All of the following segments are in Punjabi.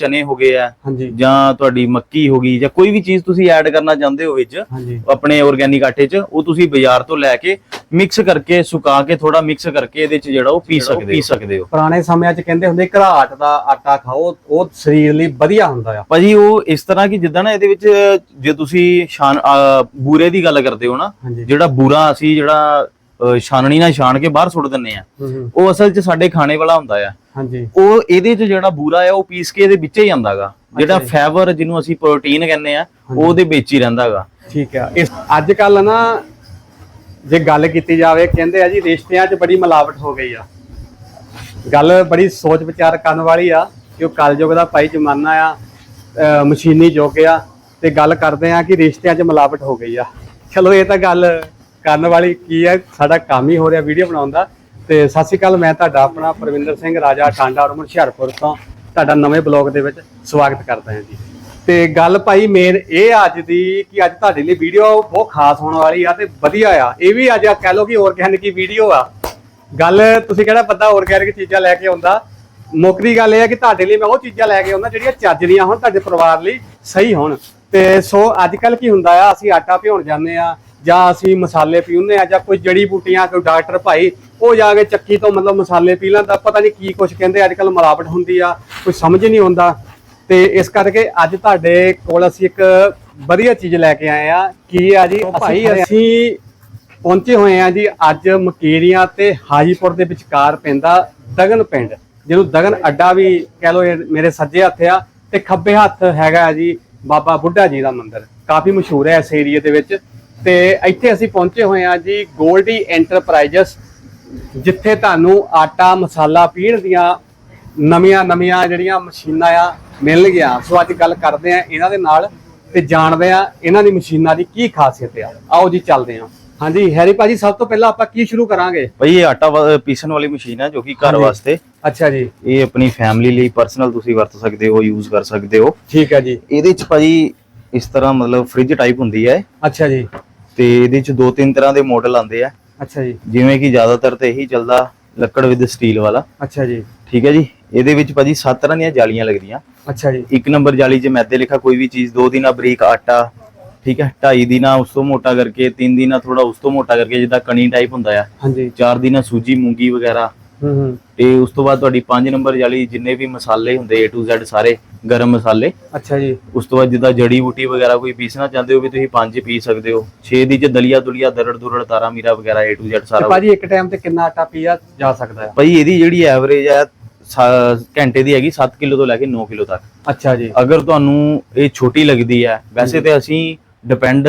ਚਨੇ ਹੋ ਗਏ ਆ ਜਾਂ ਤੁਹਾਡੀ ਮੱਕੀ ਹੋ ਗਈ ਜਾਂ ਕੋਈ ਵੀ ਚੀਜ਼ ਤੁਸੀਂ ਐਡ ਕਰਨਾ ਚਾਹੁੰਦੇ ਹੋ ਵਿੱਚ ਆਪਣੇ ਆਰਗੈਨਿਕ ਆਟੇ 'ਚ ਉਹ ਤੁਸੀਂ ਬਾਜ਼ਾਰ ਤੋਂ ਲੈ ਕੇ ਮਿਕਸ ਕਰਕੇ ਸੁਕਾ ਕੇ ਥੋੜਾ ਮਿਕਸ ਕਰਕੇ ਇਹਦੇ 'ਚ ਜਿਹੜਾ ਉਹ ਪੀ ਸਕਦੇ ਪੀ ਸਕਦੇ ਹੋ। ਪੁਰਾਣੇ ਸਮਿਆਂ 'ਚ ਕਹਿੰਦੇ ਹੁੰਦੇ ਘਰਾਟ ਦਾ ਆਟਾ ਖਾਓ ਉਹ ਸਰੀਰ ਲਈ ਵਧੀਆ ਹੁੰਦਾ ਆ। ਭਾਜੀ ਉਹ ਇਸ ਤਰ੍ਹਾਂ ਕਿ ਜਿੱਦਾਂ ਨਾ ਇਹਦੇ ਵਿੱਚ ਜੇ ਤੁਸੀਂ ਬੂਰੇ ਦੀ ਗੱਲ ਕਰਦੇ ਹੋ ਨਾ ਜਿਹੜਾ ਬੂਰਾ ਅਸੀਂ ਜਿਹੜਾ ਛਾਨਣੀ ਨਾਲ ਛਾਣ ਕੇ ਬਾਹਰ ਸੁੱਟ ਦਿੰਨੇ ਆ। ਉਹ ਅਸਲ 'ਚ ਸਾਡੇ ਖਾਣੇ ਵਾਲਾ ਹੁੰਦਾ ਆ। ਹਾਂਜੀ। ਉਹ ਇਹਦੇ 'ਚ ਜਿਹੜਾ ਬੂਰਾ ਆ ਉਹ ਪੀਸ ਕੇ ਇਹਦੇ ਵਿੱਚ ਹੀ ਜਾਂਦਾਗਾ ਜਿਹੜਾ। ਫਾਈਬਰ ਜਿਹਨੂੰ ਅਸੀਂ ਪ੍ਰੋਟੀਨ ਕਹਿੰਦੇ ਆ ਉਹ ਉਹਦੇ ਵਿੱਚ ਹੀ ਰਹਿੰਦਾਗਾ ਠੀਕ ਆ। ਇਸ ਅੱਜ ਕੱਲ ਨਾ ਜੇ ਗੱਲ ਕੀਤੀ ਜਾਵੇ ਕਹਿੰਦੇ ਆ ਜੀ ਰਿਸ਼ਤਿਆਂ 'ਚ ਬੜੀ ਮਿਲਾਵਟ ਹੋ ਗਈ ਆ। ਗੱਲ ਬੜੀ ਸੋਚ ਵਿਚਾਰ ਕਰਨ ਵਾਲੀ ਆ ਕਿ ਉਹ ਕਲਯੁਗ ਦਾ ਭਾਈ ਜ਼ਮਾਨਾ ਆ ਮਸ਼ੀਨੀ ਯੁੱਗ ਆ ਤੇ ਗੱਲ ਕਰਦੇ ਆ ਕਿ ਰਿਸ਼ਤਿਆਂ 'ਚ ਮਿਲਾਵਟ ਹੋ ਗਈ ਆ। ਚਲੋ ਇਹ ਤਾਂ ਗੱਲ ਕਰਨ ਵਾਲੀ ਕੀ ਹੈ, ਸਾਡਾ ਕੰਮ ਹੀ ਹੋ ਰਿਹਾ ਵੀਡੀਓ ਬਣਾਉਣ ਦਾ। ਤੇ ਸਤਿ ਸ਼੍ਰੀ ਅਕਾਲ, ਮੈਂ ਤੁਹਾਡਾ ਆਪਣਾ ਪਰਵਿੰਦਰ ਸਿੰਘ, ਰਾਜਾ ਟਾਂਡਾ ਔਰ ਹੁਸ਼ਿਆਰਪੁਰ ਤੋਂ ਤੁਹਾਡਾ ਨਵੇਂ ਬਲੌਗ ਦੇ ਵਿੱਚ ਸਵਾਗਤ ਕਰਦਾ ਹਾਂ ਜੀ। ਤੇ ਗੱਲ ਭਾਈ ਮੇਨ ਇਹ ਅੱਜ ਦੀ ਕਿ ਅੱਜ ਤੁਹਾਡੇ ਲਈ ਵੀਡੀਓ ਬਹੁਤ ਖਾਸ ਹੋਣ ਵਾਲੀ ਆ ਤੇ ਵਧੀਆ ਆ। ਇਹ ਵੀ ਅੱਜ ਕਹਿ ਲਓ ਕਿ ਆਰਗੈਨਿਕ ਦੀ ਵੀਡੀਓ ਆ। ਗੱਲ ਤੁਸੀਂ ਕਿਹੜਾ ਬੰਦਾ ਆਰਗੈਨਿਕ ਚੀਜ਼ਾਂ ਲੈ ਕੇ ਆਉਂਦਾ? ਨੌਕਰੀ ਗੱਲ ਇਹ ਹੈ ਕਿ ਤੁਹਾਡੇ ਲਈ ਮੈਂ ਉਹ ਚੀਜ਼ਾਂ ਲੈ ਕੇ ਆਉਂਦਾ ਜਿਹੜੀਆਂ ਚੱਜ ਦੀਆਂ ਹੋਣ, ਤੁਹਾਡੇ ਪਰਿਵਾਰ ਲਈ ਸਹੀ ਹੋਣ। ਤੇ ਸੋ ਅੱਜ ਕੱਲ ਕੀ ਹੁੰਦਾ ਆ, ਅਸੀਂ ਆਟਾ ਭਿਉਣ ਜਾਂਦੇ ਆ ਜਾਂ ਅਸੀਂ ਮਸਾਲੇ ਪੀਉਂਦੇ ਆ ਜਾਂ ਕੋਈ ਜੜੀ ਬੂਟੀਆਂ ਕੋਈ ਡਾਕਟਰ ਭਾਈ ਉਹ ਜਾ ਕੇ ਚੱਕੀ ਤੋਂ ਮਤਲਬ ਮਸਾਲੇ ਪੀ ਲੈਂਦਾ। ਪਤਾ ਨਹੀਂ ਕੀ ਕੁਝ ਕਹਿੰਦੇ ਅੱਜ ਕੱਲ ਮਿਲਾਵਟ ਹੁੰਦੀ ਆ ਕੋਈ ਸਮਝ ਨਹੀਂ ਆਉਂਦਾ। ਤੇ ਇਸ ਕਰਕੇ ਅੱਜ ਤੁਹਾਡੇ ਕੋਲ ਅਸੀਂ ਇੱਕ ਵਧੀਆ ਚੀਜ਼ ਲੈ ਕੇ ਆਏ ਆ। ਕੀ ਆ ਜੀ? ਭਾਈ ਅਸੀਂ ਪਹੁੰਚੇ ਹੋਏ ਆ ਜੀ ਅੱਜ ਮਕੇਰੀਆਂ ਤੇ ਹਾਜੀਪੁਰ ਦੇ ਵਿਚਕਾਰ ਪੈਂਦਾ ਦਗਨ ਪਿੰਡ। ਜਿਹਨੂੰ ਦਗਨ ਅੱਡਾ ਵੀ ਕਹਿ ਲੋ ਮੇਰੇ ਸੱਜੇ ਹੱਥ ਆ ਤੇ ਖੱਬੇ ਹੱਥ ਹੈਗਾ ਜੀ ਬਾਬਾ ਬੁੱਢਾ ਜੀ ਦਾ ਮੰਦਿਰ। ਕਾਫੀ ਮਸ਼ਹੂਰ ਹੈ ਇਸ ਏਰੀਏ ਦੇ ਵਿੱਚ। ਤੇ ਇੱਥੇ ਅਸੀਂ ਪਹੁੰਚੇ ਹੋਏ ਆ ਜੀ ਗੋਲਡੀ ਐਂਟਰਪ੍ਰਾਈਜ਼ਸ ਜਿੱਥੇ ਤੁਹਾਨੂੰ ਆਟਾ ਮਸਾਲਾ ਪੀਣ ਦੀਆਂ ਨਵੀਆਂ ਨਵੀਆਂ ਜਿਹੜੀਆਂ ਮਸ਼ੀਨਾਂ ਆ ਮਿਲਣਗੀਆਂ ਸੋ ਅੱਜ ਗੱਲ ਕਰਦੇ ਆ ਇਹਨਾਂ ਦੇ ਨਾਲ ਤੇ ਜਾਣਦੇ ਆ ਇਹਨਾਂ ਦੀ ਮਸ਼ੀਨਾਂ ਦੀ ਕੀ ਖਾਸੀਅਤ ਆ। ਆਓ ਜੀ ਚੱਲਦੇ ਆ ਹਾਂਜੀ ਹੈਰੀ ਭਾਜੀ ਸਭ ਤੋਂ ਪਹਿਲਾਂ ਆਪਾਂ ਕੀ ਸ਼ੁਰੂ ਕਰਾਂਗੇ? ਭਾਈ ਇਹ ਆਟਾ ਪੀਸਣ ਵਾਲੀ ਮਸ਼ੀਨ ਹੈ ਜੋ ਕਿ ਘਰ। ਵਾਸਤੇ। ਅੱਛਾ ਜੀ। ਇਹ ਆਪਣੀ ਫੈਮਿਲੀ ਲਈ ਪਰਸਨਲ ਤੁਸੀਂ ਵਰਤ ਸਕਦੇ ਹੋ ਯੂਜ਼ ਕਰ ਸਕਦੇ ਹੋ। ਠੀਕ ਹੈ ਜੀ। ਇਹਦੇ ਚ ਭਾਜੀ ਇਸ ਤਰ੍ਹਾਂ ਮਤਲਬ ਫ੍ਰਿਜ ਟਾਈਪ ਹੁੰਦੀ ਹੈ। ਅੱਛਾ ਜੀ। ਤੇ ਇਹਦੇ ਚ ਦੋ ਤਿੰਨ ਤਰ੍ਹਾਂ ਦੇ ਮਾਡਲ ਆਉਂਦੇ ਆ। ਅੱਛਾ ਜੀ। ਜਿਵੇਂ ਕਿ ਜ਼ਿਆਦਾਤਰ ਤੇ ਇਹੀ ਚੱਲਦਾ ਲੱਕੜ ਵਿਦ ਸਟੀਲ ਵਾਲਾ। ਅੱਛਾ ਜੀ। ਠੀਕ ਹੈ ਜੀ? ਇਹਦੇ ਵਿੱਚ ਭਾਜੀ ਸੱਤ ਤਰ੍ਹਾਂ ਦੀਆਂ ਜਾਲੀਆਂ ਲੱਗਦੀਆਂ। ਅੱਛਾ ਜੀ। ਇੱਕ ਨੰਬਰ ਜਾਲੀ 'ਚ ਮੈਦੇ ਲਿਖਾ ਕੋਈ ਵੀ ਚੀਜ਼ ਦੋ ਦਿਨਾਂ ਬਰੀਕ ਆਟਾ ਠੀਕ ਹੈ? ਢਾਈ ਦਿਨਾਂ ਉਸ ਤੋਂ ਮੋਟਾ ਕਰਕੇ ਤਿੰਨ ਦਿਨਾਂ ਥੋੜਾ ਉਸ ਤੋਂ ਮੋਟਾ ਕਰਕੇ ਜਿੱਦਾਂ ਕਣੀ ਟਾਈਪ ਹੁੰਦਾ ਆ। ਹਾਂਜੀ। ਚਾਰ ਦਿਨਾਂ ਸੂਜੀ ਮੂੰਗੀ ਵਗੈਰਾ ਹੂੰ ਤੇ ਉਸ ਤੋਂ ਬਾਅਦ ਤੁਹਾਡੀ 5 ਨੰਬਰ ਜਾਲੀ ਜਿੰਨੇ ਵੀ ਮਸਾਲੇ ਹੁੰਦੇ A to Z ਸਾਰੇ ਗਰਮ ਮਸਾਲੇ ਅੱਛਾ ਜੀ। ਉਸ ਤੋਂ ਬਾਅਦ ਜਿੱਦਾਂ ਜੜੀ ਬੂਟੀ ਵਗੈਰਾ ਕੋਈ ਪੀਸਣਾ ਚਾਹੁੰਦੇ ਹੋ ਵੀ ਤੁਸੀਂ ਪੰਜ ਪੀ ਸਕਦੇ ਹੋ। 6 ਦੀ ਚ ਦਲੀਆ ਦੁਲੀਆ ਦਰੜ ਦੁਰੜ ਤਾਰਾ ਮੀਰਾ ਵਗੈਰਾ A to Z ਸਾਰਾ ਭਾਜੀ ਇੱਕ ਟਾਈਮ ਤੇ ਕਿੰਨਾ ਆਟਾ ਪੀਆ ਜਾ ਸਕਦਾ ਹੈ? ਭਾਈ ਇਹਦੀ ਜਿਹੜੀ ਐਵਰੇਜ ਹੈ ਘੰਟੇ ਦੀ ਹੈਗੀ 7 ਕਿਲੋ ਤੋਂ ਲੈ ਕੇ 9 ਕਿਲੋ ਤੱਕ। ਅੱਛਾ ਜੀ। ਅਗਰ ਤੁਹਾਨੂੰ ਇਹ ਛੋਟੀ ਲੱਗਦੀ ਹੈ ਵੈਸੇ ਤੇ ਅਸੀਂ ਡਿਪੈਂਡ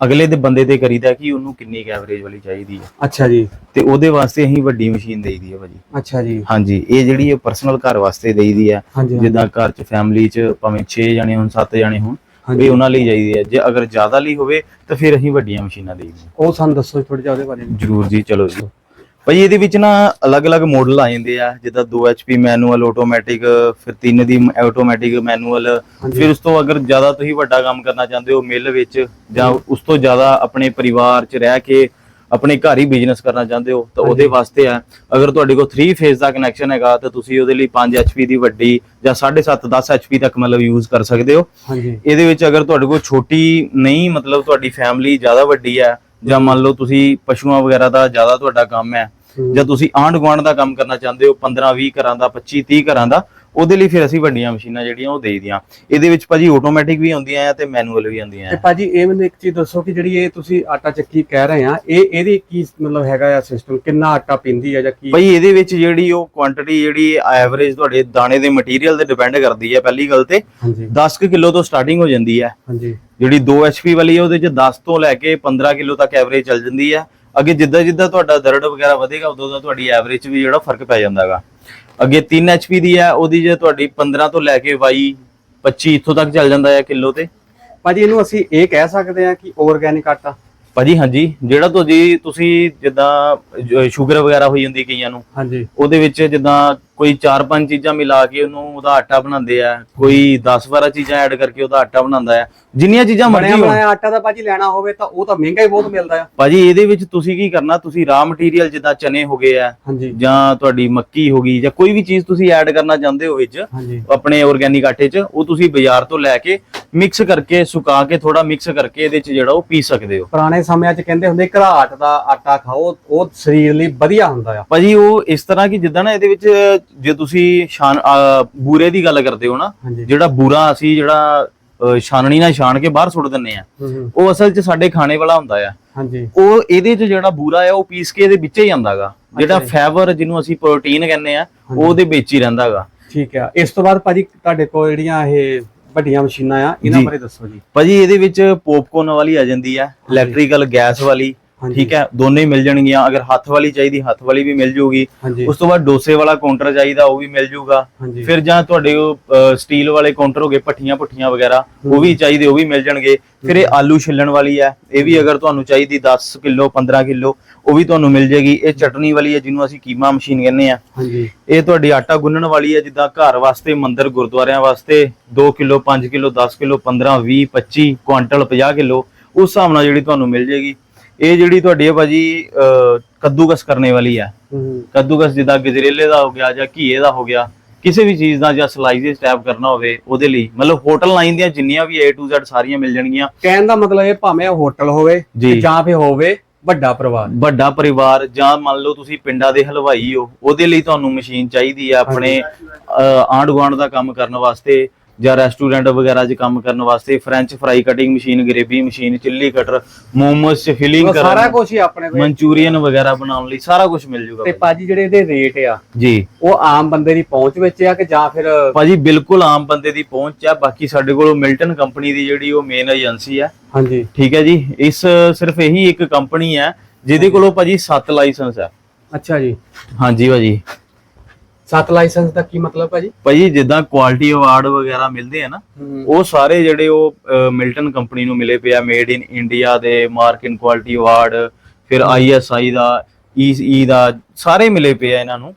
ਅਗਲੇ ਦੇ ਬੰਦੇ ਤੇ ਕਰੀਦਾ ਕਿ ਉਹਨੂੰ ਕਿੰਨੀ ਐਵਰੇਜ ਵਾਲੀ ਚਾਹੀਦੀ ਹੈ ਅੱਛਾ ਜੀ। ਤੇ ਉਹਦੇ ਵਾਸਤੇ ਅਸੀਂ ਵੱਡੀ ਮਸ਼ੀਨ ਦੇਈਦੀ ਹੈ ਭਾਜੀ। ਅੱਛਾ ਜੀ। ਹਾਂਜੀ ਇਹ ਜਿਹੜੀ ਪਰਸਨਲ ਘਰ ਵਾਸਤੇ ਦੇਈਦੀ ਹੈ ਹਾਂਜੀ ਜਿੱਦਾਂ ਘਰ ਚ ਫੈਮਿਲੀ ਚ ਭਾਵੇਂ 6 ਜਣੇ ਹੋਣ 7 ਜਣੇ ਹੋਣ। ਇਹ ਉਹਨਾਂ ਲਈ ਚਾਹੀਦੀ ਹੈ ਜੇ ਅਗਰ ਜ਼ਿਆਦਾ ਲਈ ਹੋਵੇ ਤਾਂ ਫਿਰ ਅਸੀਂ ਵੱਡੀਆਂ ਮਸ਼ੀਨਾਂ ਦੇਈਦੀਆਂ ਉਹ ਸਾਨੂੰ ਦੱਸੋ ਥੋੜੀ ਜਿਹਾ ਉਹਦੇ ਬਾਰੇ। ਜਰੂਰ ਜੀ ਚਲੋ ਜੀ। ਭਾਈ ਇਹਦੇ ਵਿੱਚ ਨਾ ਅਲੱਗ-ਅਲੱਗ ਮਾਡਲ ਆ ਜਾਂਦੇ ਆ ਜਿੱਦਾਂ 2 HP ਮੈਨੂਅਲ ਆਟੋਮੈਟਿਕ ਫਿਰ 3 ਦੀ ਆਟੋਮੈਟਿਕ ਮੈਨੂਅਲ। ਫਿਰ ਉਸ ਤੋਂ ਅਗਰ ਜ਼ਿਆਦਾ ਤੁਸੀਂ ਵੱਡਾ ਕੰਮ ਕਰਨਾ ਚਾਹੁੰਦੇ ਹੋ ਮਿਲ ਵਿੱਚ ਜਾਂ ਉਸ ਤੋਂ ਜ਼ਿਆਦਾ ਆਪਣੇ ਪਰਿਵਾਰ 'ਚ ਰਹਿ ਕੇ ਆਪਣੇ ਘਰ ਹੀ ਬਿਜ਼ਨਸ ਕਰਨਾ ਚਾਹੁੰਦੇ ਹੋ ਤਾਂ ਉਹਦੇ ਵਾਸਤੇ ਆ ਅਗਰ ਤੁਹਾਡੇ ਕੋਲ 3 ਫੇਜ਼ ਦਾ ਕਨੈਕਸ਼ਨ ਹੈਗਾ ਤਾਂ ਤੁਸੀਂ ਉਹਦੇ ਲਈ 5 HP ਦੀ ਵੱਡੀ ਜਾਂ 7.5 10 HP ਤੱਕ ਮਤਲਬ ਯੂਜ਼ ਕਰ ਸਕਦੇ ਹੋ ਹਾਂਜੀ ਇਹਦੇ ਵਿੱਚ ਅਗਰ ਤੁਹਾਡੇ ਕੋਲ ਛੋਟੀ ਨਹੀਂ ਮਤਲਬ ਤੁਹਾਡੀ ਫੈਮਿਲੀ ਜ਼ਿਆਦਾ ਵੱਡੀ ਹੈ ਜਾਂ ਮੰਨ ਲਓ ਤੁਸੀਂ ਪਸ਼ੂਆਂ ਵਗੈਰਾ ਦਾ ਜ਼ਿਆਦਾ ਤੁਹਾਡਾ ਕੰਮ ਹੂੰ। ਜਾਂ ਤੁਸੀਂ ਆਂਢ ਗੁਆਂਢ ਦਾ ਕੰਮ ਕਰਨਾ ਚਾਹੁੰਦੇ ਹੋ 15 20 ਘਰਾਂ ਦਾ 25 30 ਘਰਾਂ ਦਾ ਉਹਦੇ ਲਈ ਫਿਰ ਅਸੀਂ ਵੱਡੀਆਂ ਮਸ਼ੀਨਾਂ ਜਿਹੜੀਆਂ ਉਹ ਦੇ ਦੀਆਂ ਇਹਦੇ ਵਿੱਚ ਭਾਜੀ ਆਟੋਮੈਟਿਕ ਵੀ ਆਉਂਦੀਆਂ ਆ ਤੇ ਮੈਨੂਅਲ ਵੀ ਆਉਂਦੀਆਂ ਤੇ ਆ ਭਾਜੀ ਇਹ ਮੈਨੂੰ ਇੱਕ ਚੀਜ਼ ਦੱਸੋ ਕਿ ਜਿਹੜੀ ਇਹ ਤੁਸੀਂ ਆਟਾ ਚੱਕੀ ਕਹਿ ਰਹੇ ਆ ਇਹ ਇਹਦੀ ਕੀ ਮਤਲਬ ਹੈਗਾ ਆ ਸਿਸਟਮ ਕਿੰਨਾ ਆਟਾ ਪੀਂਦੀ ਹੈ ਜਾਂ ਕੀ? ਭਾਈ ਇਹਦੇ ਵਿੱਚ ਜਿਹੜੀ ਉਹ ਕੁਆਂਟੀਟੀ ਜਿਹੜੀ ਐਵਰੇਜ ਤੁਹਾਡੇ ਦਾਣੇ ਦੇ ਮਟੀਰੀਅਲ ਤੇ ਡਿਪੈਂਡ ਕਰਦੀ ਹੈ ਪਹਿਲੀ ਗੱਲ ਤੇ। ਹਾਂਜੀ। 10 ਕਿਲੋ ਤੋਂ ਸਟਾਰਟਿੰਗ ਹੋ ਜਾਂਦੀ ਹੈ ਹਾਂਜੀ। ਜਿਹੜੀ 2 HP ਵਾਲੀ ਹੈ ਉਹਦੇ ਚ 10 ਤੋਂ ਲੈ ਕੇ 15 ਕਿਲੋ ਤੱਕ ਐਵਰੇਜ ਚੱਲ ਜਾਂਦੀ ਹੈ ਅੱਗੇ ਜਿੱਦਾਂ ਜਿੱਦਾਂ ਤੁਹਾਡਾ ਦਰੜ ਵਗੈਰਾ ਵਧੇਗਾ ਉਦੋਂ ਦਾ ਤੁਹਾਡੀ ਐਵਰੇਜ ਵੀ ਜਿਹੜਾ ਫ਼ਰਕ ਪੈ ਜਾਂਦਾਗਾ। ਅੱਗੇ 3 HP ਦੀ ਹੈ ਉਹਦੀ ਜੇ ਤੁਹਾਡੀ 15 ਤੋਂ ਲੈ ਕੇ 22 25 ਇੱਥੋਂ ਤੱਕ ਚੱਲ ਜਾਂਦਾ ਹੈ ਕਿਲੋ ਤੇ। ਭਾਜੀ ਇਹਨੂੰ ਅਸੀਂ ਇਹ ਕਹਿ ਸਕਦੇ ਆ ਕਿ ਆਰਗੈਨਿਕ ਆਟਾ। ਭਾਜੀ ਹਾਂਜੀ ਜਿਹੜਾ ਤੋਂ ਜੀ ਤੁਸੀਂ ਜਿੱਦਾਂ ਸ਼ੂਗਰ ਵਗੈਰਾ ਹੋਈ ਜਾਂਦੀ ਕਈਆਂ ਨੂੰ ਹਾਂਜੀ। ਉਹਦੇ ਵਿੱਚ ਜਿੱਦਾਂ ਕੋਈ 4-5 ਚੀਜ਼ਾਂ ਮਿਲਾ ਕੇ ਉਹਨੂੰ ਉਹਦਾ ਆਟਾ ਬਣਾਉਂਦੇ ਆ ਕੋਈ 10-12 ਚੀਜ਼ਾਂ ਐਡ ਕਰਕੇ ਉਹਦਾ ਆਟਾ ਬਣਾਉਂਦਾ ਆ। ਜਿੰਨੀਆਂ ਚੀਜ਼ਾਂ ਬਣਿਆ ਮਰਜ਼ੀ ਹੋਣ। ਬਣਾਇਆ ਆਟਾ ਤਾਂ ਭਾਜੀ ਲੈਣਾ ਹੋਵੇ ਤਾਂ ਉਹ ਤਾਂ ਮਹਿੰਗਾ ਹੀ ਬਹੁਤ ਮਿਲਦਾ ਆ। ਭਾਜੀ ਇਹਦੇ ਵਿੱਚ ਤੁਸੀਂ ਕੀ ਕਰਨਾ ਤੁਸੀਂ ਰਾ ਮਟੀਰੀਅਲ ਜਿੱਦਾਂ ਚਨੇ ਹੋ ਗਏ ਆ ਹਾਂਜੀ। ਜਾਂ ਤੁਹਾਡੀ ਮੱਕੀ ਹੋ ਗਈ ਜਾਂ ਕੋਈ ਵੀ ਚੀਜ਼ ਤੁਸੀਂ ਐਡ ਕਰਨਾ ਚਾਹੁੰਦੇ ਹੋ ਵਿੱਚ ਹਾਂਜੀ। ਆਪਣੇ ਆਰਗੇਨਿਕ ਆਟੇ 'ਚ ਉਹ ਤੁਸੀਂ ਬਾਜ਼ਾਰ ਤੋਂ ਲੈ ਕੇ ਮਿਕਸ ਕਰਕੇ ਸੁਕਾ ਕੇ ਥੋੜਾ ਮਿਕਸ ਕਰਕੇ ਇਹਦੇ 'ਚ ਜਿਹੜਾ ਉਹ ਪੀ ਸਕਦੇ ਹੋ। ਪੁਰਾਣੇ ਸਮਿਆਂ 'ਚ ਕਹਿੰਦੇ ਹੁੰਦੇ ਘਰਾਟ ਦਾ ਆਟਾ ਖਾਓ ਉਹ ਸਰੀਰ ਲਈ ਵਧੀਆ ਹੁੰਦਾ ਆ। ਭਾਜੀ ਉਹ ਇਸ ਤਰ੍ਹਾਂ ਕਿ ਜਿੱਦਾਂ ਨਾ ਇਹਦੇ ਵਿੱਚ ਜੇ ਤੁਸੀਂ ਅਹ ਬੂਰੇ ਦੀ ਗੱਲ ਕਰਦੇ ਹੋ ਨਾ ਹਾਂਜੀ। ਜਿਹੜਾ ਬੂਰਾ ਅਸੀਂ ਜਿਹੜਾ ਅਹ ਛਾਨਣੀ ਨਾਲ ਛਾਣ ਕੇ ਬਾਹਰ ਸੁੱਟ ਦਿੰਨੇ ਆ ਹੂੰ ਹੂੰ। ਉਹ ਅਸਲ 'ਚ ਸਾਡੇ ਖਾਣੇ ਵਾਲਾ ਹੁੰਦਾ ਆ। ਹਾਂਜੀ। ਉਹ ਇਹਦੇ 'ਚ ਜਿਹੜਾ ਬੂਰਾ ਆ ਉਹ ਪੀਸ ਕੇ ਇਹਦੇ ਵਿੱਚ ਹੀ ਆਂਦਾਗਾ ਜਿਹੜਾ। ਫਾਈਬਰ ਜਿਹਨੂੰ ਅਸੀਂ ਪ੍ਰੋਟੀਨ ਕਹਿੰਦੇ ਆ ਉਹ ਉਹਦੇ ਵਿੱਚ ਹੀ ਰਹਿੰਦਾਗਾ ਠੀਕ ਆ। ਇਸ ਤੋਂ ਬਾਅਦ ਭਾਜੀ ਤੁਹਾਡੇ ਕੋਲ ਜਿਹੜੀਆਂ ਇਹ ਵੱਡੀਆਂ ਮਸ਼ੀਨਾਂ ਆ ਇਹਨਾਂ ਜੀ। ਬਾਰੇ ਦੱਸੋ ਜੀ। ਭਾਜੀ ਇਹਦੇ ਵਿੱਚ ਪੋਪਕੋਰਨ ਵਾਲੀ ਆ ਜਾਂਦੀ ਆ ਇਲੈਕਟ੍ਰੀਕਲ ਗੈਸ ਵਾਲੀ। ਠੀਕ ਹੈ ਦੋਨੇ ਹੀ ਮਿਲ ਜਾਣਗੀਆਂ ਅਗਰ ਹੱਥ ਵਾਲੀ ਚਾਹੀਦੀ ਹੱਥ ਵਾਲੀ ਵੀ ਮਿਲ ਜੂਗੀ। ਉਸ ਤੋਂ ਬਾਅਦ ਡੋਸੇ ਵਾਲਾ ਕਾਊਂਟਰ ਚਾਹੀਦਾ ਉਹ ਵੀ ਮਿਲ ਜੂਗਾ। ਫਿਰ ਜਾਂ ਤੁਹਾਡੇ ਉਹ ਸਟੀਲ ਵਾਲੇ ਕਾਊਂਟਰ ਹੋਗੇ ਪੱਠੀਆਂ ਪੁੱਠੀਆਂ ਵਗੈਰਾ ਉਹ ਵੀ ਚਾਹੀਦੇ ਉਹ ਵੀ ਮਿਲ ਜਾਣਗੇ। ਫਿਰ ਇਹ ਆਲੂ ਛਿੱਲਣ ਵਾਲੀ ਹੈ ਇਹ ਵੀ ਅਗਰ ਤੁਹਾਨੂੰ ਚਾਹੀਦੀ 10 ਕਿਲੋ 15 ਕਿਲੋ ਉਹ ਵੀ ਤੁਹਾਨੂੰ ਮਿਲ ਜੇਗੀ। ਇਹ ਚਟਨੀ ਵਾਲੀ ਹੈ ਜਿਹਨੂੰ ਅਸੀਂ ਕੀਮਾ ਮਸ਼ੀਨ ਕਹਿੰਦੇ ਆ ਇਹ ਤੁਹਾਡੀ ਆਟਾ ਗੁੰਨਣ ਵਾਲੀ ਹੈ ਜਿੱਦਾਂ ਘਰ ਵਾਸਤੇ ਮੰਦਰ ਗੁਰਦੁਆਰਿਆਂ ਵਾਸਤੇ 2 kilo 5 kilo 10 kilo 15 20 25 quintal 50 kilo ਉਸ ਹਿਸਾਬ ਨਾਲ ਜਿਹੜੀ ਤੁਹਾਨੂੰ ਮਿਲ ਜੇਗੀ। ਇਹ ਜਿਹੜੀ ਤੁਹਾਡੀ ਹੈ ਭਾਜੀ ਅਹ, ਕੱਦੂਕਸ ਕਰਨੇ ਵਾਲੀ ਹੈ ਹੂੰ। ਕੱਦੂਕਸ ਜਿੱਦਾਂ ਗਜਰੇਲੇ ਦਾ ਹੋ ਗਿਆ ਜਾਂ ਘੀਏ ਦਾ ਹੋ ਗਿਆ ਕਿਸੇ ਵੀ ਚੀਜ਼ ਦਾ ਜਾਂ ਸਲਾਈਸਿਸ ਟੈਪ ਕਰਨਾ ਹੋਵੇ ਉਹਦੇ ਲਈ ਮਤਲਬ ਹੋਟਲ ਲਾਈਨ ਦੀਆਂ ਜਿੰਨੀਆਂ ਵੀ A to Z ਸਾਰੀਆਂ ਮਿਲ ਜਾਣਗੀਆਂ। ਕਹਿਣ ਦਾ ਮਤਲਬ ਇਹ ਭਾਵੇਂ ਹੋਟਲ ਹੋਵੇ ਜੀ। ਤੇ ਜਾਂ ਫਿਰ ਹੋਵੇ ਵੱਡਾ ਪਰਿਵਾਰ। ਵੱਡਾ ਪਰਿਵਾਰ ਜਾਂ ਮੰਨ ਲਓ ਤੁਸੀਂ ਪਿੰਡਾਂ ਦੇ ਹਲਵਾਈ ਹੋ ਉਹਦੇ ਲਈ ਤੁਹਾਨੂੰ ਮਸ਼ੀਨ ਚਾਹੀਦੀ ਹੈ ਆਪਣੇ ਆਂਡ ਗੁਆਂਢ ਦਾ ਕੰਮ ਕਰਨ ਵਾਸਤੇ। ਜਾਂ ਰੈਸਟੋਰੈਂਟ ਵਗੈਰਾ 'ਚ ਕੰਮ ਕਰਨ ਵਾਸਤੇ French fry cutting machine gravy machine chilli cutter momos 'ਚ ਫਿਲਿੰਗ ਉਹ ਸਾਰਾ ਕਰਨ ਕੁਝ ਹੀ ਆਪਣੇ ਕੋਲ। ਮਨਚੂਰੀਅਨ ਵਗੈਰਾ ਬਣਾਉਣ ਲਈ ਸਾਰਾ ਕੁਝ ਮਿਲ ਜੂਗਾ ਤੇ ਭਾਜੀ। ਜਿਹੜੇ ਇਹਦੇ ਰੇਟ ਆ ਜੀ। ਉਹ ਆਮ ਬੰਦੇ ਦੀ ਪਹੁੰਚ ਵਿੱਚ ਆ ਕਿ ਜਾਂ ਫਿਰ ਭਾਜੀ ਬਿਲਕੁਲ ਆਮ ਬੰਦੇ ਦੀ ਪਹੁੰਚ ਹੈ ਬਾਕੀ ਸਾਡੇ ਕੋਲ ਮਿਲਟਨ ਕੰਪਨੀ ਦੀ ਜਿਹੜੀ ਉਹ ਮੇਨ ਏਜੰਸੀ ਹੈ ਹਾਂਜੀ। ਠੀਕ ਹੈ ਜੀ ਇਸ ਸਿਰਫ ਇਹੀ ਇੱਕ ਕੰਪਨੀ ਹੈ ਜਿਹਦੇ ਕੋਲੋਂ ਭਾਜੀ 7 ਲਾਇਸੈਂਸ ਹੈ ਅੱਛਾ ਜੀ। ਹਾਂਜੀ ਭਾਜੀ। ਸੱਤ ਲਾਇਸੈਂਸ ਦਾ ਕੀ ਮਤਲਬ ਭਾਜੀ? ਭਾਜੀ ਜਿੱਦਾਂ ਕੁਆਲਿਟੀ ਅਵਾਰਡ ਵਗੈਰਾ ਮਿਲਦੇ ਆ ਨਾ ਉਹ ਸਾਰੇ ਜਿਹੜੇ ਉਹ ਮਿਲਟਨ ਕੰਪਨੀ ਨੂੰ ਮਿਲੇ ਪਿਆ ਮੇਡ ਇਨ ਇੰਡੀਆ ਦੇ ਮਾਰਕ ਇਨ ਕੁਆਲਿਟੀ ਅਵਾਰਡ ਫਿਰ ਆਈਐਸਆਈ ਦਾ ਈ ਦਾ ਸਾਰੇ ਮਿਲੇ ਪਏ ਆ ਇਹਨਾਂ ਨੂੰ।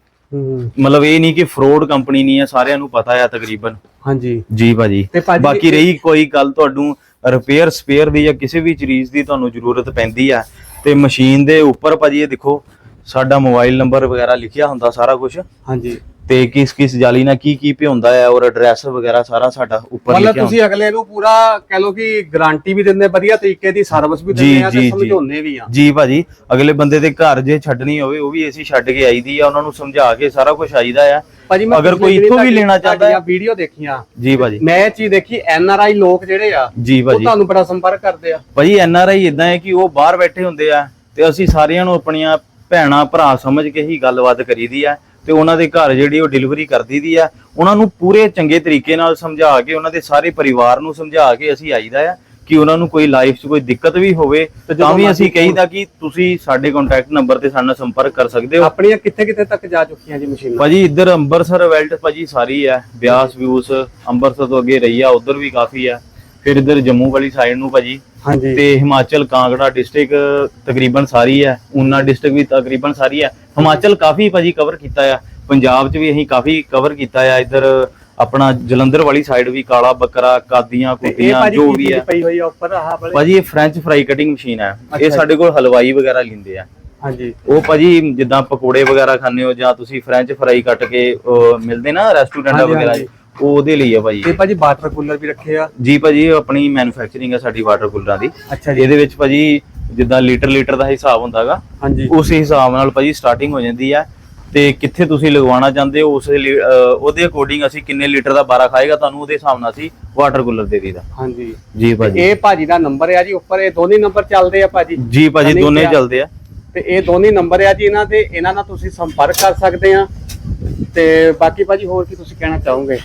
ਮਤਲਬ ਇਹ ਨਹੀਂ ਕਿ ਫਰੋਡ ਕੰਪਨੀ ਨਹੀਂ ਹੈ ਸਾਰਿਆਂ ਨੂੰ ਪਤਾ ਹੈ ਤਕਰੀਬਨ। ਹਾਂਜੀ। ਜੀ ਭਾਜੀ। ਤੇ ਭਾਜੀ ਬਾਕੀ ਰਹੀ ਕੋਈ ਗੱਲ ਤੁਹਾਨੂੰ ਰਿਪੇਅਰ ਸਪੇਅਰ ਦੀ ਜਾਂ ਕਿਸੇ ਵੀ ਚੀਜ਼ ਦੀ ਤੁਹਾਨੂੰ ਜ਼ਰੂਰਤ ਪੈਂਦੀ ਆ ਤੇ ਮਸ਼ੀਨ ਦੇ ਉੱਪਰ ਭਾਜੀ ਇਹ ਦੇਖੋ ਸਾਡਾ ਮੋਬਾਈਲ ਨੰਬਰ ਵਗੈਰਾ ਲਿਖਿਆ ਹੁੰਦਾ ਸਾਰਾ ਕੁਝ ਹਾਂਜੀ। ਤੇ ਕਿਸ ਕਿਸ ਜਾਲੀ ਨਾਲ ਕੀ ਕੀ ਭਿਉਂਦਾ ਹੈ ਔਰ ਐਡਰੈਸ ਵਗੈਰਾ ਸਾਰਾ ਸਾਡਾ ਉੱਪਰ ਮਤਲਬ ਲਿਖਿਆ ਹੁੰਦਾ। ਤੁਸੀਂ ਅਗਲੇ ਨੂੰ ਪੂਰਾ ਕਹ ਲਓ ਕਿ ਗਾਰੰਟੀ ਵੀ ਦਿੰਦੇ ਵਧੀਆ ਤਰੀਕੇ ਦੀ ਸਰਵਿਸ ਵੀ ਦਿੰਦੇ ਆ ਤੇ। ਸਮਝਾਉਂਦੇ ਵੀ ਆ। ਜੀ ਭਾਜੀ ਅਗਲੇ ਬੰਦੇ ਦੇ ਘਰ ਜੇ ਛੱਡਣੀ ਹੋਵੇ ਉਹ ਵੀ ਅਸੀਂ ਛੱਡ ਕੇ ਆਈਦੀ ਆ ਉਹਨਾਂ ਨੂੰ ਸਮਝਾ ਕੇ ਸਾਰਾ ਕੁਝ ਆਈਦਾ ਆ। ਭਾਜੀ ਮੈਂ ਅਗਰ ਕੋਈ ਇੱਥੋਂ ਵੀ ਲੈਣਾ ਚਾਹੁੰਦਾ ਤੁਹਾਡੀਆਂ ਵੀਡੀਓ ਦੇਖੀਆਂ। ਜੀ ਭਾਜੀ। ਮੈਂ ਇਹ ਚੀਜ਼ ਦੇਖੀ ਐਨ ਆਰ ਆਈ ਲੋਕ ਜਿਹੜੇ ਆ ਜੀ ਉਹ ਭਾਜੀ। ਤੁਹਾਨੂੰ ਬੜਾ ਸੰਪਰਕ ਕਰਦੇ ਆ। ਭਾਜੀ ਐਨ ਆਰ ਆਈ ਇਦਾਂ ਹੈ ਕਿ ਉਹ ਬਾਹਰ ਬੈਠੇ ਹੁੰਦੇ ਆ ਤੇ ਅਸੀਂ ਸਾਰਿਆਂ ਨੂੰ ਆਪਣੀਆਂ ਭੈਣਾਂ ਭਰਾ ਸਮਝ ਕੇ ਹੀ ਗੱਲਬਾਤ ਕਰੀਦੀ ਆ ਤੇ ਉਹਨਾਂ ਦੇ ਘਰ ਜਿਹੜੀ ਉਹ ਡਿਲੀਵਰੀ ਕਰ ਦਈਦੀ ਆ। ਉਹਨਾਂ ਨੂੰ ਪੂਰੇ ਚੰਗੇ ਤਰੀਕੇ ਨਾਲ ਸਮਝਾ ਕੇ ਉਹਨਾਂ ਦੇ ਸਾਰੇ ਪਰਿਵਾਰ ਨੂੰ ਸਮਝਾ ਕੇ ਅਸੀਂ ਆਈਦਾ ਆ ਕਿ ਉਹਨਾਂ ਨੂੰ ਕੋਈ ਲਾਈਫ 'ਚ ਕੋਈ ਦਿੱਕਤ ਵੀ ਹੋਵੇ ਤੇ ਵੀ ਅਸੀਂ ਕਹੀਦਾ ਕਿ ਤੁਸੀਂ ਸਾਡੇ ਕੰਟੈਕਟ ਨੰਬਰ ਤੇ ਸਾਡੇ ਨਾਲ ਸੰਪਰਕ ਕਰ ਸਕਦੇ ਹੋ। ਆਪਣੀਆਂ ਕਿੱਥੇ ਕਿੱਥੇ ਤੱਕ ਜਾ ਚੁੱਕੀਆਂ ਜੀ ਮਸ਼ੀਨਾਂ? ਭਾਜੀ ਇੱਧਰ ਅੰਮ੍ਰਿਤਸਰ ਵੈਲਟ ਭਾਜੀ ਸਾਰੀ ਹੈ ਬਿਆਸ ਵਿਊਸ ਅੰਮ੍ਰਿਤਸਰ ਤੋਂ ਅੱਗੇ ਰਹੀ ਆ ਉਧਰ ਵੀ ਕਾਫੀ ਆ। ਫਿਰ ਇੱਧਰ ਜੰਮੂ ਵਾਲੀ ਸਾਈਡ ਨੂੰ ਭਾਜੀ ਹਾਂਜੀ। ਤੇ ਹਿਮਾਚਲ ਕਾਂਗੜਾ ਡਿਸਟ੍ਰਿਕਟ ਤਕਰੀਬਨ ਸਾਰੀ ਹੈ ਊਨਾ ਡਿਸਟ੍ਰਿਕਟ ਵੀ ਤਕਰੀਬਨ ਸਾਰੀ ਹੈ। ਹਿਮਾਚਲ ਕਾਫੀ ਭਾਜੀ ਕਵਰ ਕੀਤਾ ਆ ਪੰਜਾਬ 'ਚ ਵੀ ਅਸੀਂ ਕਾਫੀ ਕਵਰ ਕੀਤਾ ਆ ਇੱਧਰ ਆਪਣਾ ਜਲੰਧਰ ਵਾਲੀ ਸਾਈਡ ਵੀ ਕਾਲਾ ਬੱਕਰਾ ਕਾਦੀਆਂ ਕੁੱਤੀਆਂ ਜੋ ਵੀ ਹੈ। ਪਈ ਹੋਈ ਆ ਉੱਪਰ ਆਹ ਵਾਲੇ? ਭਾਜੀ ਇਹ ਫ੍ਰੈਂਚ ਫਰਾਈ ਕਟਿੰਗ ਮਸ਼ੀਨ ਹੈ। ਇਹ। ਸਾਡੇ ਕੋਲ ਹਲਵਾਈ ਵਗੈਰਾ ਲਿੰਦੇ ਆ। ਹਾਂਜੀ। ਉਹ ਭਾਜੀ ਜਿੱਦਾਂ ਪਕੌੜੇ ਵਗੈਰਾ ਖਾਂਦੇ ਹੋ ਜਾਂ ਤੁਸੀਂ ਫ੍ਰੈਂਚ ਫਰਾਈ ਕੱਟ ਕੇ ਮਿਲਦੇ ਨਾ ਰੈਸਟੋਰੈਂਟ ਵਗੈਰਾ। ਉਹ ਉਹਦੇ ਲਈ ਆ ਭਾਜੀ। ਤੇ ਭਾਜੀ ਵਾਟਰ ਕੂਲਰ ਵੀ ਰੱਖੇ ਆ? ਜੀ ਭਾਜੀ ਇਹ ਆਪਣੀ ਮੈਨੂਫੈਕਚਰਿੰਗ ਹੈ ਸਾਡੀ ਵਾਟਰ ਕੂਲਰਾਂ ਦੀ। ਅੱਛਾ ਜੀ। ਇਹਦੇ ਵਿੱਚ ਭਾਜੀ ਜਿੱਦਾਂ ਲੀਟਰ ਲੀਟਰ ਦਾ ਹਿਸਾਬ ਹੁੰਦਾਗਾ ਹਾਂਜੀ। ਉਸ ਹਿਸਾਬ ਨਾਲ ਭਾਜੀ ਸਟਾਰਟਿੰਗ ਹੋ ਜਾਂਦੀ ਹੈ ਤੇ ਕਿੱਥੇ ਤੁਸੀਂ ਲਗਵਾਉਣਾ ਚਾਹੁੰਦੇ ਹੋ ਉਸ ਲਈ, ਉਹਦੇ ਅਕੋਰਡਿੰਗ ਅਸੀਂ ਕਿੰਨੇ ਲੀਟਰ ਦਾ ਬਾਰਾ ਖਾਏਗਾ ਤੁਹਾਨੂੰ ਉਹਦੇ ਹਿਸਾਬ ਨਾਲ ਅਸੀਂ ਵਾਟਰ ਕੂਲਰ ਦੇ ਦੀਦਾ ਹਾਂਜੀ। ਜੀ ਭਾਜੀ। ਇਹ ਭਾਜੀ ਦਾ ਨੰਬਰ ਆ ਜੀ ਉੱਪਰ ਇਹ ਦੋਨੇ ਨੰਬਰ ਚੱਲਦੇ ਆ ਭਾਜੀ? ਜੀ ਭਾਜੀ ਦੋਨੇ। ਚੱਲਦੇ ਆ। ਤੇ ਇਹ ਦੋਨੇ ਨੰਬਰ ਆ ਜੀ ਇਹਨਾਂ ਦੇ ਇਹਨਾਂ ਨਾਲ ਤੁਸੀਂ ਸੰਪਰਕ ਕਰ ਸਕਦੇ ਆ। ਤੇ ਬਾਕੀ ਭਾਜੀ ਹੋਰ ਕੀ ਤੁਸੀਂ ਕਹਿਣਾ ਚਾਹੋਗੇ?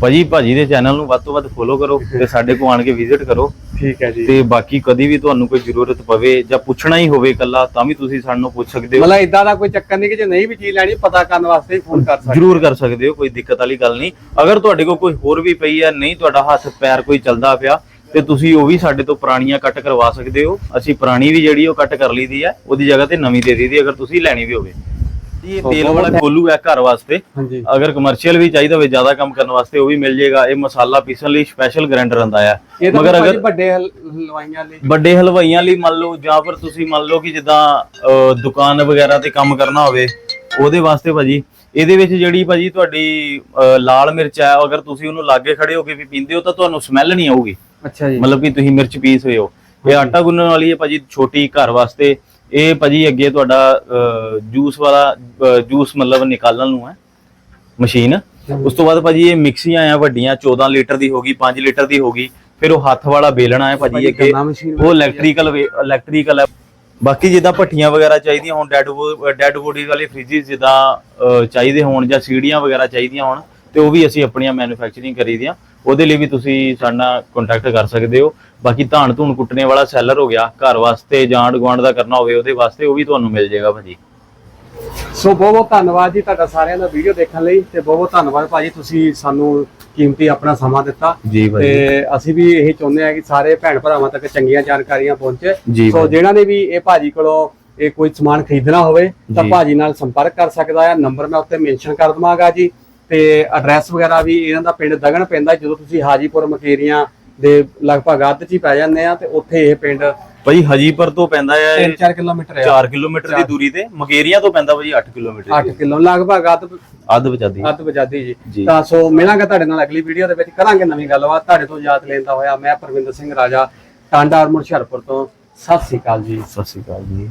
ਭਾਜੀ ਭਾਜੀ ਦੇ ਚੈਨਲ ਨੂੰ ਵੱਧ ਤੋਂ ਵੱਧ ਫੋਲੋ ਕਰੋ ਤੇ ਸਾਡੇ ਕੋਲ ਆਣ ਕੇ ਵਿਜ਼ਿਟ ਕਰੋ। ਠੀਕ ਹੈ ਜੀ। ਤੇ ਬਾਕੀ ਕਦੀ ਵੀ ਤੁਹਾਨੂੰ ਕੋਈ ਜ਼ਰੂਰਤ ਪਵੇ ਜਾਂ ਪੁੱਛਣਾ ਹੀ ਹੋਵੇ ਕੱਲਾ ਤਾਂ ਵੀ ਤੁਸੀਂ ਸਾਨੂੰ ਪੁੱਛ ਸਕਦੇ ਹੋ। ਮਤਲਬ ਇਦਾਂ ਦਾ ਕੋਈ ਚੱਕਰ ਨਹੀਂ ਕਿ ਜੇ ਨਹੀਂ ਵੀ ਚੀਜ਼ ਲੈਣੀ ਪਤਾ ਕਰਨ ਵਾਸਤੇ ਹੀ ਫੋਨ ਕਰ ਸਕਦੇ। ਜ਼ਰੂਰ ਕਰ ਸਕਦੇ ਹੋ ਕੋਈ ਦਿੱਕਤ ਵਾਲੀ ਗੱਲ ਨਹੀਂ। ਅਗਰ ਤੁਹਾਡੇ ਕੋਲ ਕੋਈ ਹੋਰ ਵੀ ਪਈ ਹੈ ਨਹੀਂ ਤੁਹਾਡਾ ਹੱਥ ਪੈਰ ਕੋਈ ਚੱਲਦਾ ਪਿਆ ਤੇ ਤੁਸੀਂ ਉਹ ਵੀ ਸਾਡੇ ਤੋਂ ਪੁਰਾਣੀਆਂ ਕੱਟ ਕਰਵਾ ਸਕਦੇ ਹੋ। ਅਸੀਂ ਪੁਰਾਣੀ ਵੀ ਜਿਹੜੀ ਉਹ ਕੱਟ ਕਰ ਲਈਦੀ ਹੈ ਉਹਦੀ ਜਗ੍ਹਾ ਤੇ ਨਵੀਂ ਦੇ ਦਈਦੀ ਅਗਰ ਤੁਸੀਂ ਲੈਣੀ ਵੀ ਹੋਵੇ। ਇਹ ਤੇਲ ਵਾਲਾ ਕੋਲੂ ਹੈ ਘਰ ਵਾਸਤੇ। ਹਾਂਜੀ। ਅਗਰ ਕਮਰਸ਼ੀਅਲ ਵੀ ਚਾਹੀਦਾ ਹੋਵੇ ਜ਼ਿਆਦਾ ਕੰਮ ਕਰਨ ਵਾਸਤੇ ਉਹ ਵੀ ਮਿਲ ਜਾਏਗਾ ਇਹ ਮਸਾਲਾ ਪੀਸਣ ਲਈ ਸਪੈਸ਼ਲ ਗ੍ਰਾਈਂਡਰ ਆਂਦਾ ਆ। ਮਗਰ ਅਗਰ ਵੱਡੇ ਹਲ- ਹਲਵਾਈਆਂ ਲਈ। ਵੱਡੇ ਹਲਵਾਈਆਂ ਲਈ ਮੰਨ ਲਓ ਜਾਂ ਫਿਰ ਤੁਸੀਂ ਮੰਨ ਲਓ ਕਿ ਜਿੱਦਾਂ ਅਹ, ਦੁਕਾਨ ਵਗੈਰਾ ਤੇ ਕੰਮ ਕਰਨਾ ਹੋਵੇ ਉਹਦੇ ਵਾਸਤੇ ਭਾਜੀ ਇਹਦੇ ਵਿੱਚ ਜਿਹੜੀ ਭਾਜੀ ਤੁਹਾਡੀ ਲਾਲ ਮਿਰਚ ਹੈ ਅਗਰ ਤੁਸੀਂ ਉਹਨੂੰ ਲਾਗੇ ਖੜੇ ਹੋ ਕੇ ਵੀ ਪੀਂਦੇ ਹੋ ਤਾਂ ਤੁਹਾਨੂੰ ਸਮੈਲ ਨਹੀਂ ਆਊਗੀ। ਅੱਛਾ ਜੀ। ਮਤਲਬ ਕਿ ਤੁਸੀਂ ਮਿਰਚ ਪੀਸ ਹੋਏ ਹੋ। ਇਹ ਆਟਾ ਗੁੰਨਣ ਵਾਲੀ ਹੈ ਭਾਜੀ ਛੋਟੀ ਘਰ ਵਾਸਤੇ। ਇਹ ਭਾਜੀ ਅੱਗੇ ਤੁਹਾਡਾ ਜੂਸ ਵਾਲਾ ਜੂਸ ਮਤਲਬ ਨਿਕਾਲਣ ਨੂੰ ਹੈ ਮਸ਼ੀਨ ਉਸ ਤੋਂ ਬਾਅਦ ਭਾਜੀ ਇਹ ਮਿਕਸੀਆਂ ਆ ਵੱਡੀਆਂ 14 ਲੀਟਰ ਦੀ ਹੋਗੀ 5 ਲੀਟਰ ਦੀ ਹੋਗੀ ਫਿਰ ਉਹ ਹੱਥ ਵਾਲਾ ਬੇਲਣਾ ਹੈ ਭਾਜੀ ਅੱਗੇ। ਉਹ ਇਲੈਕਟ੍ਰੀਕਲ ਇਲੈਕਟ੍ਰੀਕਲ ਹੈ। ਬਾਕੀ ਜਿੱਦਾਂ ਭੱਠੀਆਂ ਵਗੈਰਾ ਚਾਹੀਦੀਆਂ ਹੋਣ ਡੈਡ ਡੈਡ ਬੋਡੀ ਵਾਲੇ ਫ੍ਰਿਜਸ ਜਿੱਦਾਂ ਚਾਹੀਦੇ ਹੋਣ ਜਾਂ ਸੀੜੀਆਂ ਵਗੈਰਾ ਚਾਹੀਦੀਆਂ ਹੋਣ ਤੇ ਉਹ ਵੀ ਅਸੀਂ ਆਪਣੀਆਂ ਮੈਨੂਫੈਕਚਰਿੰਗ ਕਰੀਦੀਆਂ। ਉਹਦੇ ਲਈ ਵੀ ਤੁਸੀਂ ਸਾਡੇ ਨਾਲ ਕੰਟੈਕਟ ਕਰ ਸਕਦੇ ਹੋ। ਬਾਕੀ ਧਾਨ ਧੂਣ ਕੁੱਟਣੇ ਵਾਲਾ ਸੈਲਰ ਹੋ ਗਿਆ ਘਰ ਵਾਸਤੇ ਜਾਂ ਗੁਆਂਢ ਦਾ ਕਰਨਾ ਹੋਵੇ ਉਹਦੇ ਵਾਸਤੇ ਉਹ ਵੀ ਤੁਹਾਨੂੰ ਮਿਲ ਜਾਏਗਾ ਭਾਜੀ। ਸੋ ਬਹੁਤ ਬਹੁਤ ਧੰਨਵਾਦ ਜੀ ਤੁਹਾਡਾ ਸਾਰਿਆਂ ਦਾ ਵੀਡੀਓ ਦੇਖਣ ਲਈ ਤੇ ਬਹੁਤ ਬਹੁਤ ਧੰਨਵਾਦ ਭਾਜੀ ਤੁਸੀਂ ਸਾਨੂੰ ਕੀਮਤੀ ਆਪਣਾ ਸਮਾਂ ਦਿੱਤਾ। ਤੇ ਅਸੀਂ ਵੀ ਇਹ ਚਾਹੁੰਦੇ ਹਾਂ ਕਿ ਸਾਰੇ ਭੈਣ ਭਰਾਵਾਂ ਤੱਕ ਚੰਗੀਆਂ ਜਾਣਕਾਰੀਆਂ ਪਹੁੰਚੇ। ਸੋ। ਜਿਹਨਾਂ ਨੇ ਵੀ ਇਹ ਭਾਜੀ ਕੋਲੋਂ ਇਹ ਕੋਈ ਸਮਾਨ ਖਰੀਦਣਾ ਹੋਵੇ ਤਾਂ। ਭਾਜੀ ਨਾਲ ਸੰਪਰਕ ਕਰ ਸਕਦਾ ਹੈ ਨੰਬਰ ਮੈਂ ਉੱਤੇ ਮੈਂਸ਼ਨ ਕਰ ਦਵਾਂਗਾ ਜੀ। ਤੇ ਐਡਰੈਸ ਵਗੈਰਾ ਵੀ ਇਹਨਾਂ ਦਾ ਪਿੰਡ ਦਗਣ ਪੈਂਦਾ ਜਦੋਂ ਤੁਸੀਂ ਹਾਜੀਪੁਰ ਮਕੇਰੀਆਂ ਦੇ ਲਗਭਗ ਅੱਧ ਚ ਹੀ ਪੈ ਜਾਂਦੇ ਆ ਤੇ ਉੱਥੇ ਇਹ ਪਿੰਡ ਭਾਜੀ ਹਜੀਪੁਰ ਤੋਂ ਪੈਂਦਾ ਹੈ 3-4 ਕਿਲੋਮੀਟਰ ਹੈ 4 ਕਿਲੋਮੀਟਰ ਦੀ ਦੂਰੀ ਤੇ। ਮਗੇਰੀਆਂ ਤੋਂ ਪੈਂਦਾ ਭਾਜੀ 8 ਕਿਲੋਮੀਟਰ 8 ਕਿਲੋ ਲਗਭਗ ਅੱਧ ਅੱਧ ਬਚਾਦੀ। ਅੱਧ ਵਜਾਦੀ ਜੀ। ਜੀ। ਤਾਂ ਸੋ ਮਿਲਾਂਗੇ ਤੁਹਾਡੇ ਨਾਲ ਅਗਲੀ ਵੀਡੀਓ ਦੇ ਵਿੱਚ। ਕਰਾਂਗੇ ਨਵੀਂ ਗੱਲਬਾਤ। ਤੁਹਾਡੇ ਤੋਂ ਯਾਦ ਲੈਂਦਾ ਹੋਇਆ ਮੈਂ ਪਰਵਿੰਦਰ ਸਿੰਘ ਰਾਜਾ ਟਾਂਡਾ ਆਰਮਰ ਹੁਸ਼ਿਆਰਪੁਰ ਤੋਂ। ਸਤਿ ਸ੍ਰੀ ਅਕਾਲ ਜੀ। ਸਤਿ ਸ਼੍ਰੀ ਅਕਾਲ ਜੀ।